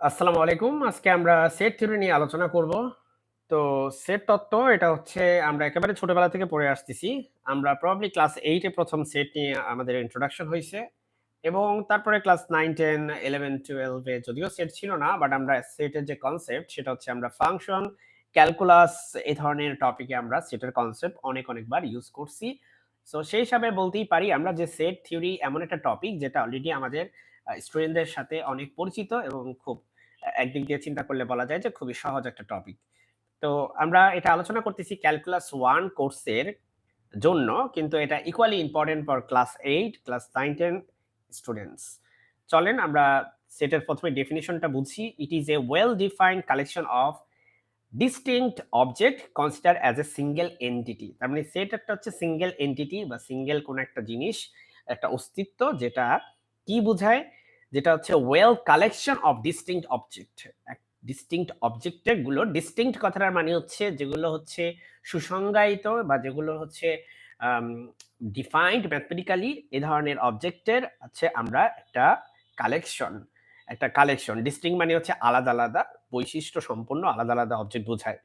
আসসালামু আলাইকুম। আজকে আমরা সেট থিওরি নিয়ে আলোচনা করব। তো সেট তত্ত্ব এটা হচ্ছে আমরা একেবারে ছোটবেলা থেকে পড়ে আসতেছি। আমরা প্রবাবলি ক্লাস 8 এ ১ম সেট নিয়ে আমাদের ইন্ট্রোডাকশন হয়েছে এবং তারপরে ক্লাস 9, 10, 11, 12 এ যদিও সেট ছিল না, বাট আমরা সেটের যে কনসেপ্ট সেটা হচ্ছে আমরা ফাংশন, ক্যালকুলাস এই ধরনের টপিকে আমরা সেটের কনসেপ্ট অনেক, অনেকবার ইউজ করছি। সো সেই হিসাবে বলতেই পারি আমরা যে সেট থিওরি এমন একটা টপিক যেটা অলরেডি আমাদের স্টুডেন্টদের সাথে অনেক পরিচিত এবং খুব একদিক দিয়ে চিন্তা করলে বলা যায় যে খুবই সহজ একটা টপিক। তো আমরা এটা আলোচনা করতেছি ক্যালকুলাস ওয়ান কোর্সের জন্য কিন্তু এটা equally important for class eight class 9, 10 students. চলেন আমরা সেটের ১ম এ ডেফিনিশনটা বুঝি। It is a well defined collection of distinct object consider as a single entity. তার মানে সেট একটা হচ্ছে সিঙ্গেল এন্টিটি বা সিঙ্গেল কোনো একটা জিনিস, একটা অস্তিত্ব যেটা কি বুঝায়? যেটা হচ্ছে well collection of distinct object. Distinct অবজেক্টেরগুলো distinct কথাটার মানে হচ্ছে যেগুলো হচ্ছে সুসংজ্ঞায়িত বা যেগুলো হচ্ছে ডিফাইন্ড ম্যাথমেটিক্যালি এ ধরনের অবজেক্টের হচ্ছে আমরা একটা কালেকশন, একটা কালেকশন। ডিস্টিং মানে হচ্ছে আলাদা, আলাদা বৈশিষ্ট্য সম্পন্ন আলাদা, আলাদা অবজেক্ট বোঝায়।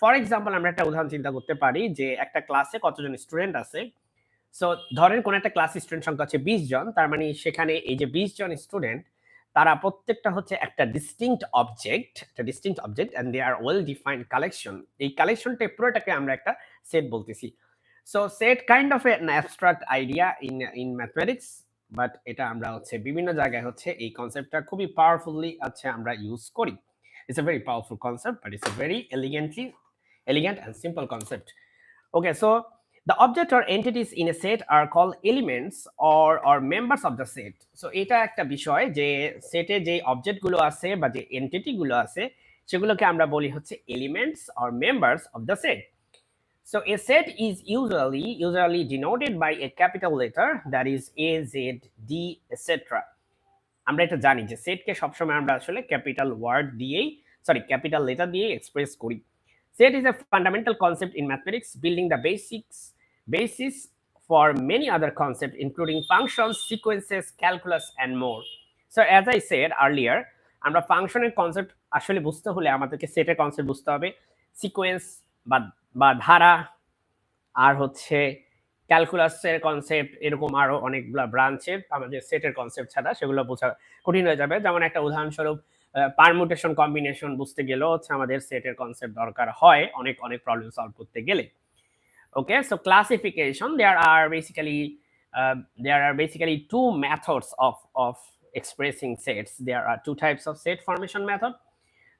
ফর এক্সাম্পল আমরা একটা উদাহরণ চিন্তা করতে পারি যে একটা ক্লাসে কতজন স্টুডেন্ট আছে। সো ধরেন কোন একটা ক্লাস স্টুডেন্ট সংখ্যা হচ্ছে ২০ জন। তার মানে সেখানে এই যে ২০ জন স্টুডেন্ট তারা প্রত্যেকটা হচ্ছে একটা ডিস্টিংক্ট অবজেক্ট, একটা distinct object and they are well defined collection. এই কালেকশনটা পুরোটাকে আমরা একটা সেট বলতেছি। So set kind of an abstract idea in in mathematics but এটা আমরা হচ্ছে বিভিন্ন জায়গায় হচ্ছে এই কনসেপ্টটা খুবই পাওয়ারফুলি হচ্ছে আমরা ইউজ করি। It's a very powerful concept but it's a very elegantly elegant and simple concept okay so the object or entities in a set are called elements or or members of the set. So এটা একটা বিষয় যে সেটে যে অবজেক্টগুলো আছে বা যে entity গুলো আছে সেগুলোকে আমরা বলি হচ্ছে elements or members of the set. So a set is usually usually denoted by a capital letter that is A, Z, D, etc. আমরা এটা জানি যে সেটকে সবসময় আমরা আসলে ক্যাপিটাল ওয়ার্ড দিয়েই সরি ক্যাপিটাল লেটার দিয়েই এক্সপ্রেস করি। Set is a fundamental concept in mathematics, building the basics basis for many other concepts, including functions, sequences, calculus, and more. So as I said earlier, আমরা ফাংশনের concept আসলে বুঝতে হলে আমাদেরকে সেটের concept বুঝতে হবে সিকোয়েন্স বা বা ধারা আর হচ্ছে ক্যালকুলাসের কনসেপ্ট এরকম আরও অনেকগুলা ব্রাঞ্চের আমাদের সেটের কনসেপ্ট ছাড়া সেগুলো বোঝা কঠিন হয়ে যাবে যেমন একটা উদাহরণস্বরূপ পারমুটেশন কম্বিনেশন বুঝতে গেলেও হচ্ছে আমাদের সেটের কনসেপ্ট দরকার হয় অনেক অনেক প্রবলেম সলভ করতে গেলে okay so classification there are basically uh, there are basically two methods of of expressing sets there are two types of set formation method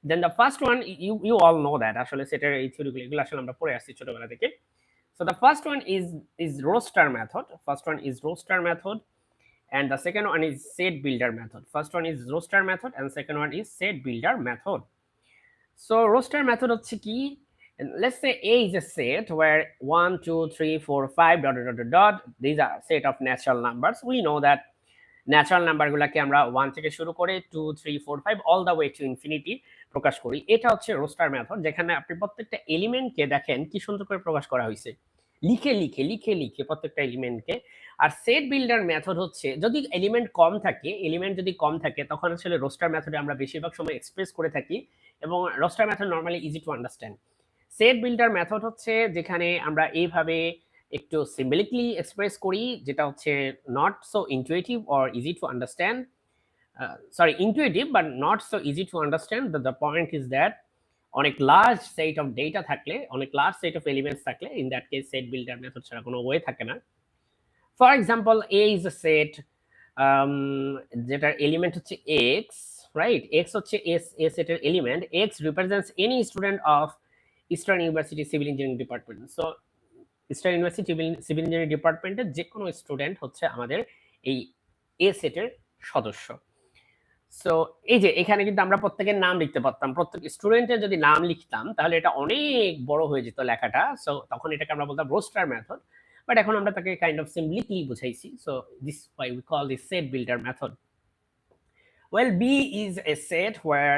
then the first one you you all know that আসলে সেটের এই থিওরিগুলো এগুলো আসলে আমরা পড়ে আসছি ছোটবেলা থেকে so the first one is is roster method first one is roster method and the second one is set builder method first one is roster method and second one is set builder method so roster method হচ্ছে কি let's say a is a set where 1 2 3 4 5 dot dot dot dot these are set of natural numbers we know that natural নাম্বারগুলোকে আমরা 1 থেকে শুরু করে 2 3 4 5 all the way to infinity প্রকাশ করি এটা হচ্ছে roaster method যেখানে আপনি প্রত্যেকটা এলিমেন্টকে দেখেন কি সুন্দর করে প্রকাশ করা হয়েছে লিখে লিখে লিখে লিখে প্রত্যেকটা এলিমেন্টকে আর সেট বিল্ডার মেথড হচ্ছে, যদি এলিমেন্ট কম থাকে এলিমেন্ট যদি কম থাকে, তখন আসলে রোস্টার মেথডে আমরা বেশিরভাগ সময় এক্সপ্রেস করে থাকি এবং roster method normally easy to understand set builder method হচ্ছে যেখানে আমরা এইভাবে একটু সিম্বলিকলি এক্সপ্রেস করি, যেটা হচ্ছে not so intuitive or easy to understand sorry intuitive but not so easy to understand the point is that অনেক লার্জ সেট অফ ডেটা থাকলে, অনেক লার্জ সেট অফ এলিমেন্টস থাকলে in that case set builder method ছাড়া কোনো way থাকে না। For example A is a set যেটার element হচ্ছে এক্স রাইট এক্স হচ্ছে এস এ সেটের element x represents any student of Eastern University civil engineering department so Eastern University civil engineering ডিপার্টমেন্টের যে কোনো স্টুডেন্ট হচ্ছে আমাদের এই এ সেটের সদস্য। সো এই যে এখানে কিন্তু আমরা প্রত্যেকের নাম লিখতে পারতাম। প্রত্যেক স্টুডেন্টের যদি নাম লিখতাম তাহলে এটা অনেক বড় হয়ে যেত লেখাটা। সো তখন এটাকে আমরা বলতাম রোস্টার মেথড বাট এখন আমরা তাকে kind of সিম্পলিকলি বুঝাইছি। So this why we call this set builder method well B is a set where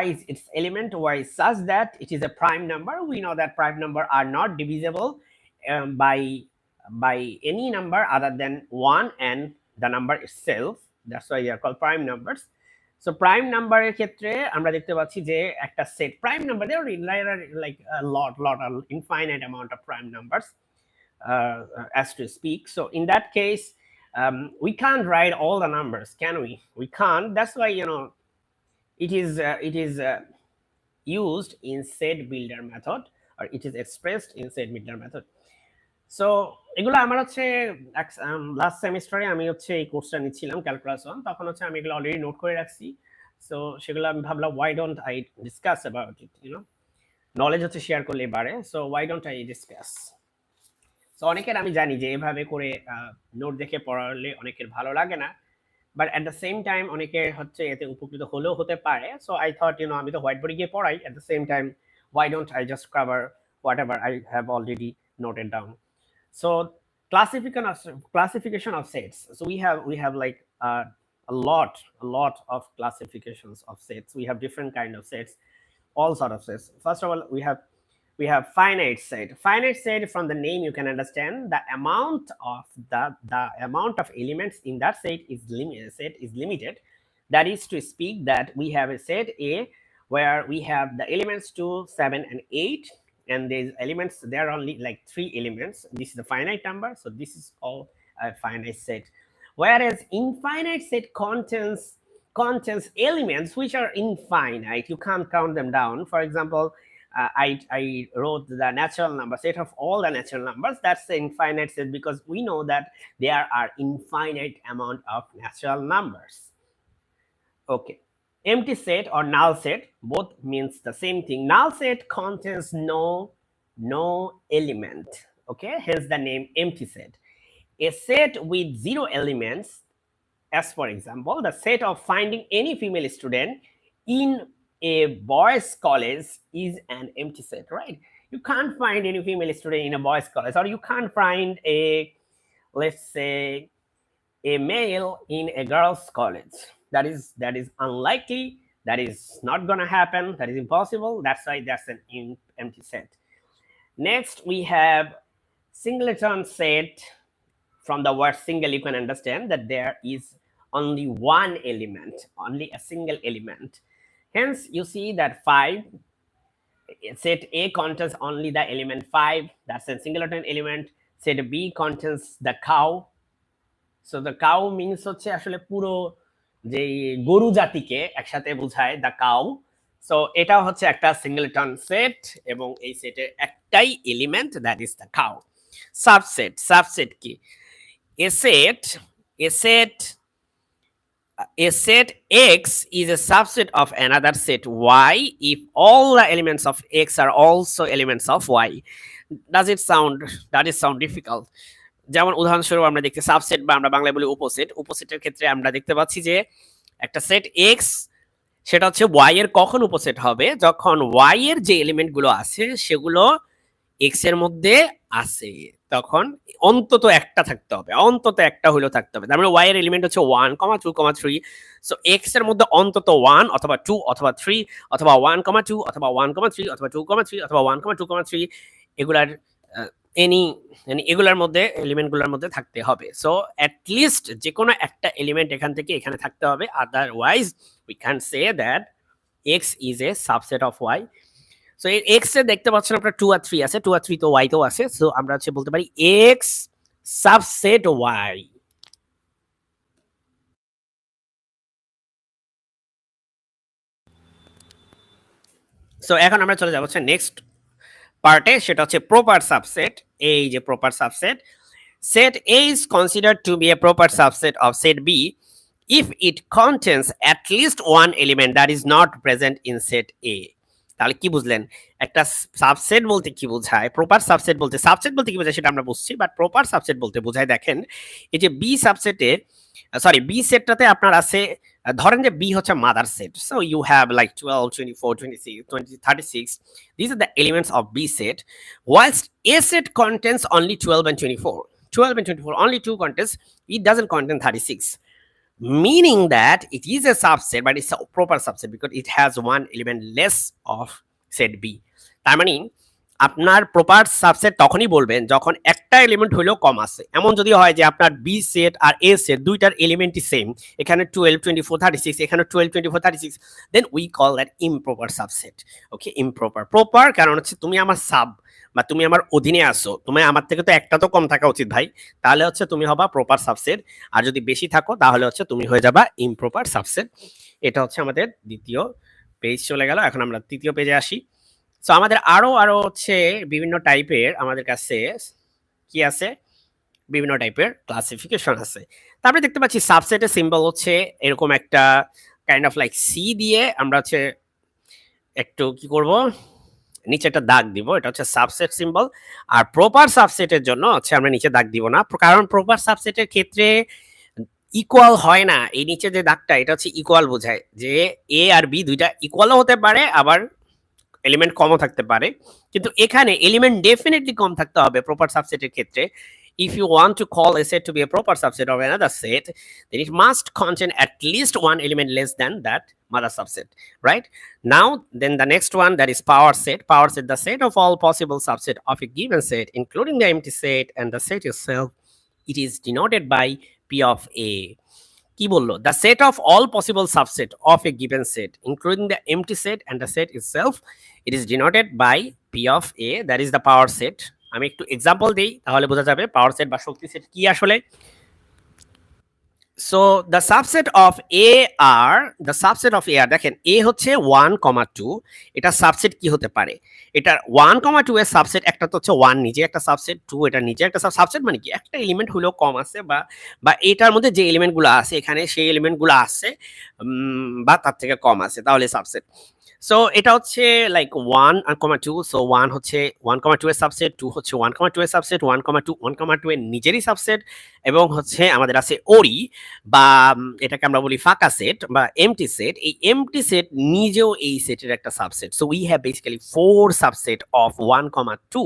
y is its element y is such that it is a prime number. We know that prime number are not divisible um, by by any number other than one and the number itself. that's why they are called prime numbers so prime নাম্বারের ক্ষেত্রে আমরা দেখতে পাচ্ছি যে একটা set prime number there like lot lot infinite amount of prime numbers as to speak so in that case um, we can't write all the numbers can we we can't that's why you know it is uh, it is uh, used in set builder method or it is expressed in set builder method So এগুলো আমার হচ্ছে last সেমিস্টারে আমি হচ্ছে এই কোর্সটা নিচ্ছিলাম calculus one তখন হচ্ছে আমি এগুলো অলরেডি নোট করে রাখছি। সো সেগুলো আমি ভাবলাম why don't I discuss about it you know knowledge হচ্ছে শেয়ার করলে বাড়ে। So why don't I discuss so অনেকের আমি জানি যে এভাবে করে নোট দেখে পড়ালে অনেকের ভালো লাগে না। But at the same time অনেকে হচ্ছে এতে উপকৃত হলেও হতে পারে। সো আই থট ইউনো আমি তো হোয়াইট বোর্ডে গিয়ে পড়াই। At the same time why don't I just cover whatever I have already noted down so classification of classification of sets. So we have we have like uh, a lot a lot of classifications of sets. We have different kind of sets all sort of sets. First of all we have we have finite set. Finite set from the name you can understand the amount of the the amount of elements in that set is limited set is limited. That is to speak that we have a set a where we have the elements 2 7 and 8 and there's elements there are only like three elements. This is a finite number so this is all a finite set. Whereas infinite set contains contains elements which are infinite. You can't count them down. For example uh, I, I wrote the natural number set of all the natural numbers. That's the infinite set because we know that there are infinite amount of natural numbers. Okay empty set or null set both means the same thing. Null set contains no no element okay? Hence the name empty set. A set with zero elements as for example the set of finding any female student in a boys college is an empty set right? You can't find any female student in a boys college or you can't find a let's say a male in a girls college that is that is unlikely that is not going to happen that is impossible that's why that's an em- empty set next we have singleton set from the word single you can understand that there is only one element only a single element hence you see that 5 set a contains only the element 5 that's a singleton element set b contains the cow so the cow means হচ্ছে আসলে পুরো যে গরু জাতিকে একসাথে বোঝায় the cow so এটা হচ্ছে একটা সিঙ্গলটন সেট এবং এই সেটের একটাই element that is the cow subset subset কি a set a set a set x is a subset of another set y if all the elements of x are also elements of y does it sound that is sound difficult যেমন উদাহরণস্বরূপ আমরা দেখতে subset বা আমরা বাংলায় বলি উপসেট উপসেটের ক্ষেত্রে আমরা দেখতে পাচ্ছি যে একটা সেট এক্স সেটা হচ্ছে ওয়াই এর কখন উপসেট হবে? যখন ওয়াই এর যে এলিমেন্টগুলো আছে, সেগুলো এক্সের মধ্যে আছে, তখন অন্তত একটা থাকতে হবে, অন্তত একটা হলেও থাকতে হবে। তার মানে ওয়াই এর এলিমেন্ট হচ্ছে one comma two comma three so এক্সের মধ্যে অন্তত ওয়ান অথবা টু অথবা থ্রি অথবা ওয়ান কমা টু অথবা ওয়ান কমা থ্রি অথবা টু কমা থ্রি অথবা one comma two comma three এগুলার এনি মানে এগুলার মধ্যে এলিমেন্টগুলোর মধ্যে থাকতে হবে। সো লিস্ট যে কোনো একটা এলিমেন্ট এখান থেকে এখানে থাকতে হবে। Otherwise we can say that X is a subset of Y so এই এক্স এ দেখতে পাচ্ছেন আপনার টু আর থ্রি আছে। টু আর থ্রি তো ওয়াই তো আছে। সো আমরা হচ্ছে বলতে পারি এক্স সাবসেট ওয়াই সো এখন আমরা চলে যাব হচ্ছে নেক্সট পার্টে সেটা হচ্ছে প্রপার সাবসেট এই যে proper subset set A is considered to be a proper subset of set B if it contains at least one element that is not present in set A. তাহলে কি বুঝলেন? একটা subset বলতে কি বোঝায়? Proper subset বলতে subset বলতে কি বোঝায় সেটা আমরা বুঝছি বাট প্রপার সাবসেট বলতে বোঝায়, দেখেন, এই যে বি সাবসেটে সরি বি সেটটাতে আপনার আছে ধরেন যে বি হচ্ছে mother set so you have like twelve twenty four twenty six twenty thirty six this are the elements of B set whilst A set contains only 12 and 24. 12 and 24, only two contains, it doesn't contain 36. Meaning that it is a subset, but it's a proper subset because it has one element less of set B. তার মানে আপনার proper subset তখনই বলবেন যখন একটা element হইলেও কম আছে। এমন যদি হয় যে আপনার বি সেট আর এ সেট দুইটার এলিমেন্টই সেম এখানে twelve twenty four thirty six এখানে twelve twenty four thirty six then we call that improper subset okay improper proper কারণ হচ্ছে তুমি আমার সাব বা তুমি আমার অধীনে আসো তুমি আমার থেকে তো একটা তো কম থাকা উচিত ভাই। তাহলে হচ্ছে তুমি হবা প্রপার সাবসেট আর যদি বেশি থাকো তাহলে হচ্ছে তুমি হয়ে যাবা ইমপ্রপার সাবসেট এটা হচ্ছে আমাদের দ্বিতীয় পেজ চলে গেল, এখন আমরা তৃতীয় পেজে আসি। সো আমাদের আরও আরও হচ্ছে বিভিন্ন টাইপের আমাদের কাছে কি আছে? বিভিন্ন টাইপের ক্লাসিফিকেশন আছে। তারপরে দেখতে পাচ্ছি সাবসেটের সিম্বল হচ্ছে এরকম একটা কাইন্ড অফ লাইক সি দিয়ে আমরা হচ্ছে একটু কি করব? নিচে একটা দাগ দিব, এটা হচ্ছে সাবসেট সিম্বল আর প্রপার সাবসেটের জন্য হচ্ছে আমরা নিচে দাগ দিব না। কারণ প্রপার সাবসেটের ক্ষেত্রে ইকুয়াল হয় না। এই নিচে যে দাগটা, এটা হচ্ছে ইকুয়াল বোঝায় যে এ আর বি দুইটা ইকুয়ালও হতে পারে, আবার এলিমেন্ট কমও থাকতে পারে কিন্তু এখানে এলিমেন্ট ডেফিনেটলি কম থাকতে হবে প্রপার সাবসেটের ক্ষেত্রে if you want to call a set to be a proper subset of another set then it must contain at least one element less than that mother subset right now then the next one that is power set power set the set of all possible subset of a given set including the empty set and the set itself it is denoted by p of a কি বলল? The set of all possible subset of a given set including the empty set and the set is self it is denoted by P of A that is the power set আমি একটু example দিই, তাহলে বোঝা যাবে power set বা শক্তি set কি আসলে? So the subset of A are the subset of A are দেখেন এ হচ্ছে ওয়ান কমা টু এটা সাবসেট কি হতে পারে? এটার ওয়ান কমা টু এর সাবসেট একটা তো হচ্ছে ওয়ান নিজে, একটা সাবসেট টু এটা নিজে, একটা সাবসেট মানে কি? একটা এলিমেন্ট হলেও কম আছে বা বা এটার মধ্যে যে এলিমেন্টগুলো আছে, এখানে সেই এলিমেন্টগুলো আছে বা তার থেকে কম আছে, তাহলে সাবসেট সো এটা হচ্ছে like one comma two so one হচ্ছে ওয়ান কমা টু এর সাবসেট টু হচ্ছে ওয়ান কমা টু এর subset one comma two one comma two এর নিজেরই সাবসেট এবং হচ্ছে আমাদের আছে ওরি বা এটাকে আমরা বলি ফাঁকা সেট বা এমটি সেট এই এমটি সেট নিজেও এই সেটের একটা subset so we have basically four subset of one comma two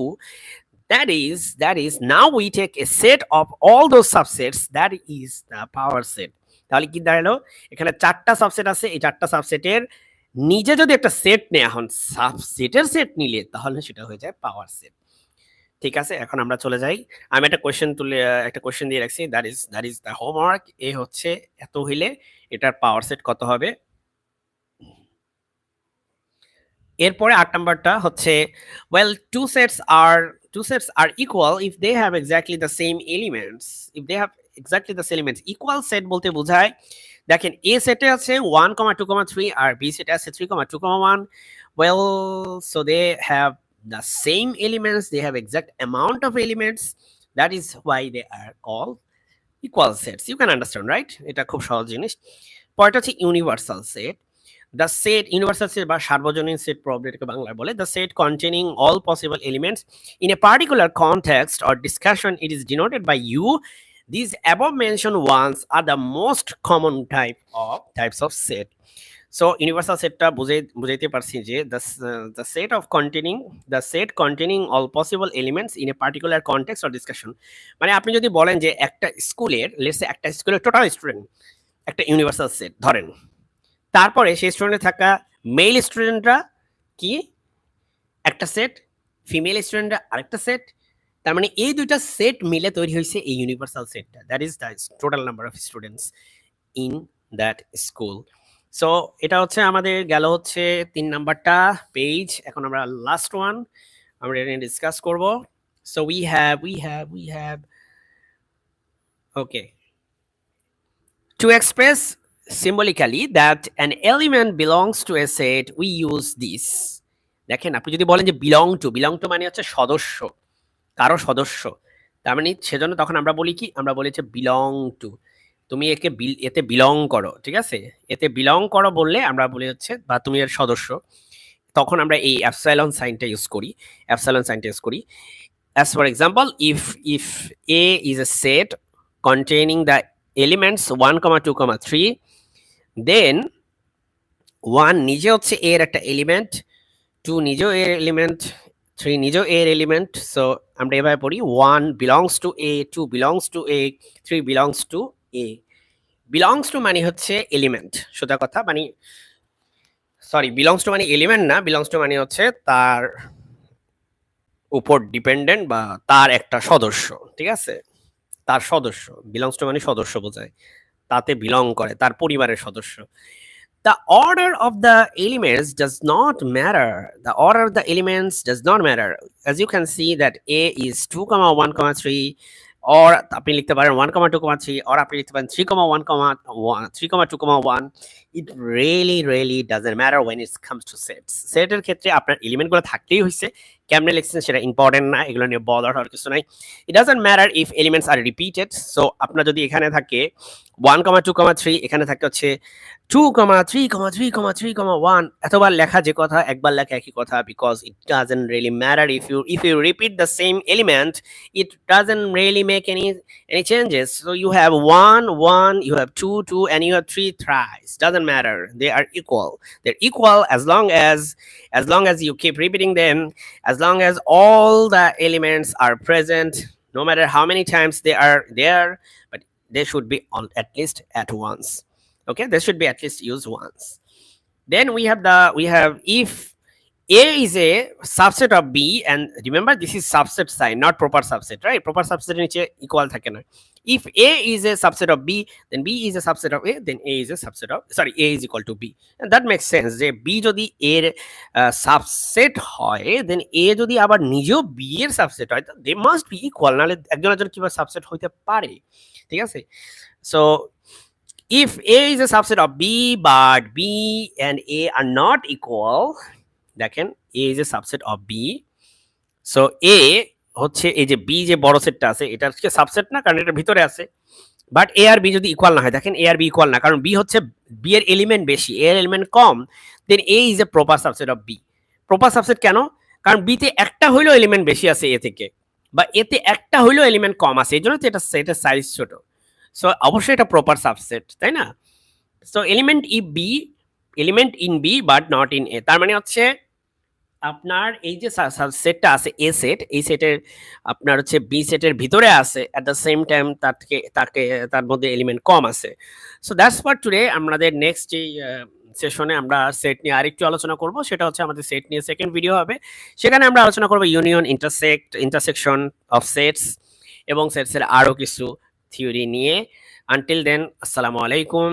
that is that is, now we take a set of all those subsets, that is the power set তাহলে কি দাঁড়াল? এখানে চারটা subset আছে, এই চারটা সাবসেটের নিজে যদি একটা সেট নেওয়া হন সাবসেটের সেট নিলে, তাহলে সেটা হয়ে যায় পাওয়ার সেট ঠিক আছে? এখন আমরা চলে যাই। আমি একটা কোয়েশ্চেন তুলে, একটা কোয়েশ্চেন দিয়ে রাখছি। That is that is the homework এ হচ্ছে এত হইলে এটার পাওয়ার সেট কত হবে? এরপরে আট নাম্বারটা হচ্ছে well two sets are two sets are equal if they have exactly the same elements if they have exactly the same elements equal set বলতে বোঝায় দেখেন এ সেটে আছে one comma two comma three আর বি সেটে আছে three comma two comma one well so they have the same elements, they have exact amount of elements. That is why they are called equal sets. You can understand, right? এটা খুব সহজ জিনিস। পরেরটা হচ্ছে universal set the set universal set বা সার্বজনীন set problem এটাকে বাংলায় বলে। The set containing all possible elements in a particular context or discussion it is denoted by U These above mentioned ones are the most common type of types of set. So universal setটা বুঝে বুঝাইতে পারছি যে uh, the set of containing the set containing all possible elements in a particular context or discussion মানে আপনি যদি বলেন যে একটা স্কুলের লেটস একটা স্কুলের টোটাল স্টুডেন্ট একটা ইউনিভার্সাল সেট ধরেন তারপরে সেই স্টুডেন্টে থাকা মেল স্টুডেন্টরা কি একটা সেট ফিমেল স্টুডেন্টরা আরেকটা সেট তার মানে এই দুইটা সেট মিলে তৈরি হয়েছে এই ইউনিভার্সাল সেটটা that is the total number of students in that school so এটা হচ্ছে আমাদের গেল হচ্ছে তিন নাম্বারটা পেজ এখন আমরা লাস্ট ওয়ান আমরা এটা ডিসকাস করব। So we have we have we have okay to express symbolically that an element belongs to a set, we use this. দেখেন আপনি যদি বলেন যে বিলং টু বিলং টু মানে হচ্ছে সদস্য। কারও সদস্য। তার মানে সেজন্য তখন আমরা বলি কি? আমরা বলি যে বিলং টু তুমি একে এতে বিলং করো, ঠিক আছে? এতে বিলং করো বললে আমরা বলি হচ্ছে, বা তুমি এর সদস্য। তখন আমরা এই অ্যাপসাইলন সাইনটা ইউজ করি অ্যাপসাইলন সাইনটা ইউজ করি। As for example if if A is a set containing the elements 1 comma 2 comma 3 then 1 নিজে হচ্ছে এর একটা এলিমেন্ট টু নিজেও এর এলিমেন্ট 3 নিজেও এ এর এলিমেন্ট সো আমরা এভাবে পড়ি one belongs to A two belongs to A three belongs to A belongs to মানে হচ্ছে এলিমেন্ট সোজা কথা মানে সরি বিলংস টু মানে এলিমেন্ট না বিলংস টু মানে হচ্ছে তার উপর ডিপেন্ডেন্ট বা তার একটা সদস্য, ঠিক আছে? তার সদস্য বিলংস টু মানে সদস্য বোঝায়, তাতে বিলং করে, তার পরিবারের সদস্য। The order of the elements does not matter the order of the elements does not matter as you can see that a is 2 comma 1 comma 3 or আপনি লিখতে পারেন 1 comma 2 comma 3 or আপনি লিখতে পারেন 3 comma 1 comma 1 3 comma 2 comma 1 it really really doesn't matter when it comes to sets. সেটের ক্ষেত্রে আপনার এলিমেন্টগুলো থাকতেই হইছে। কেমনে লিখছেন সেটা ইম্পর্টেন্ট না, এগুলো নিয়ে বদার হওয়ার কিছু নাই। It doesn't matter if elements are repeated so আপনার যদি এখানে থাকে one comma two comma three এখানে থাকে হচ্ছে two comma three comma three comma three comma one এতবার লেখা যে কথা, একবার লেখা একই কথা because it doesn't really matter if you if you repeat the same element it doesn't really make any any changes. So you have one one you have two two, and you have three thrice doesn't matter. They are equal. They're equal as long as as long as you keep repeating them as long as all the elements are present no matter how many times they are there but they should be on at least at once. Okay? They should be at least used once. Then we have the we have if a is a subset of b and remember this is subset sign not proper subset right proper subset নিচে equal if a is a subset of b then b is a subset of a then a is a subset of sorry a is equal to b and that makes sense যে b যদি a এর সাবসেট হয় then a যদি আবার নিজেও b এর সাবসেট হয় দে মাস্ট বি ইকুয়াল নাহলে একজন একজন কীভাবে সাবসেট হইতে পারে ঠিক আছে so if a is a subset of b but b and a are not equal দেখেন A is A subset of B so A হচ্ছে এই যে বি যে বড় সেটটা আছে, এটা হচ্ছে সাবসেট না, কারণ এটার ভিতরে আছে। বাট এ আর বি যদি ইকুয়াল না হয়, দেখেন এ আর বি ইকুয়াল না, কারণ বি হচ্ছে বি এর এলিমেন্ট বেশি এ এর element com then A is a proper subset of B proper subset কেন? কারণ বিতে একটা হইলেও এলিমেন্ট বেশি আছে এ থেকে, বা এতে একটা হইলেও এলিমেন্ট কম আছে, এই জন্য তো এটা সেটের সাইজ ছোট। সো অবশ্যই এটা প্রপার সাবসেট তাই না? So element E B element in B but not in A তার মানে হচ্ছে আপনার এই যে সেটটা আছে এ সেট এই সেটের আপনার হচ্ছে বি সেটের ভিতরে আছে অ্যাট দ্য সেম টাইম তাকে তাকে তার মধ্যে এলিমেন্ট কম আছে। সো দ্যাটস ফর টুডে আমাদের নেক্সট যেই সেশনে আমরা সেট নিয়ে আরেকটু আলোচনা করব, সেটা হচ্ছে আমাদের সেট নিয়ে সেকেন্ড ভিডিও হবে। সেখানে আমরা আলোচনা করব union intersect intersection of sets এবং সেটসের আরও কিছু থিওরি নিয়ে। আনটিল দেন আসসালামু আলাইকুম।